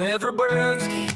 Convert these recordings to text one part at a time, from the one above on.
Дмитро Березький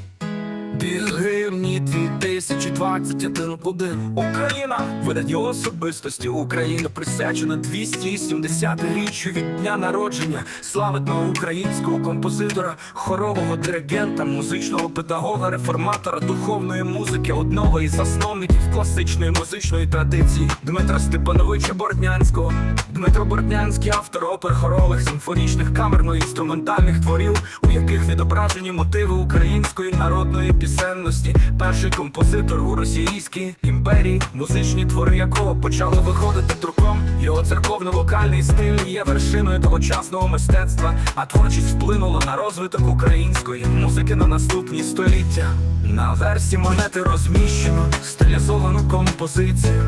Білгивні 2021 один Україна видання особистості України присвячена 270-річчю від дня народження славетного українського композитора, хорового диригента, музичного педагога, реформатора духовної музики, одного із засновників класичної музичної традиції Дмитра Степановича Бортнянського. Дмитро Бортнянський автор опер хорових, симфонічних камерно-інструментальних творів, у яких відображені мотиви української народної пісенності. Перший композитор у Російській імперії, музичні твори якого почали виходити труком. Його церковно-вокальний стиль є вершиною тогочасного мистецтва, а творчість вплинула на розвиток української музики на наступні століття. На версі монети розміщено стилізовану композицію.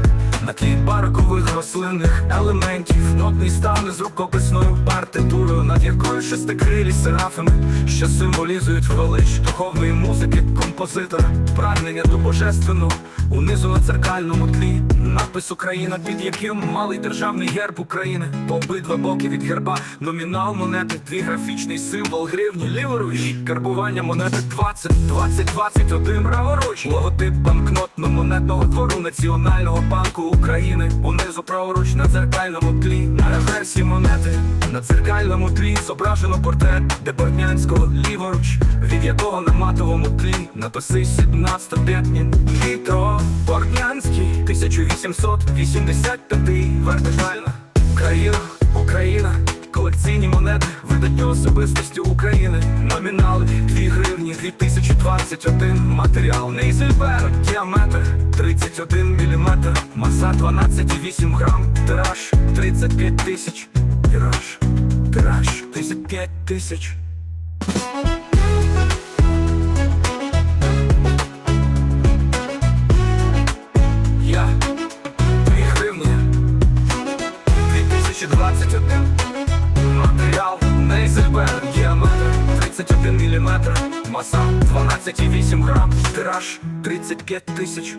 На тлі паркових рослинних елементів нотний стан з рукописною партитурою, над якою шестикрилі серафими, що символізують велич духовної музики композитора, прагнення до божественного унизу на церкальному тлі. Напис Україна, під яким малий державний герб України, по обидва боки від герба, номінал монети, дві графічний символ гривні, ліворуч, карбування монети 20, 20, 21, праворуч, логотип банкнотно-монетного двору Національного банку України, унизу праворуч на дзеркальному тлі, на реверсі монети, на дзеркальному тлі зображено портрет Деборнянського. Ліворуч, від якого на матовому тлі. Написи 17 п'ятні Борнянський, 1885 вертикальна Україна, Україна, колекційні монети, видатні особистості України, номінали 2 гривні 2021, матеріал Нейзельбер, діаметр 31 мм, маса 12,8 грам, тираж 35 тисяч, тираж, тираж 35 тисяч. 2021 Матеріал Нейзельбер Діаметр 31 мм Маса 12,8 грам. Тираж 35 тисяч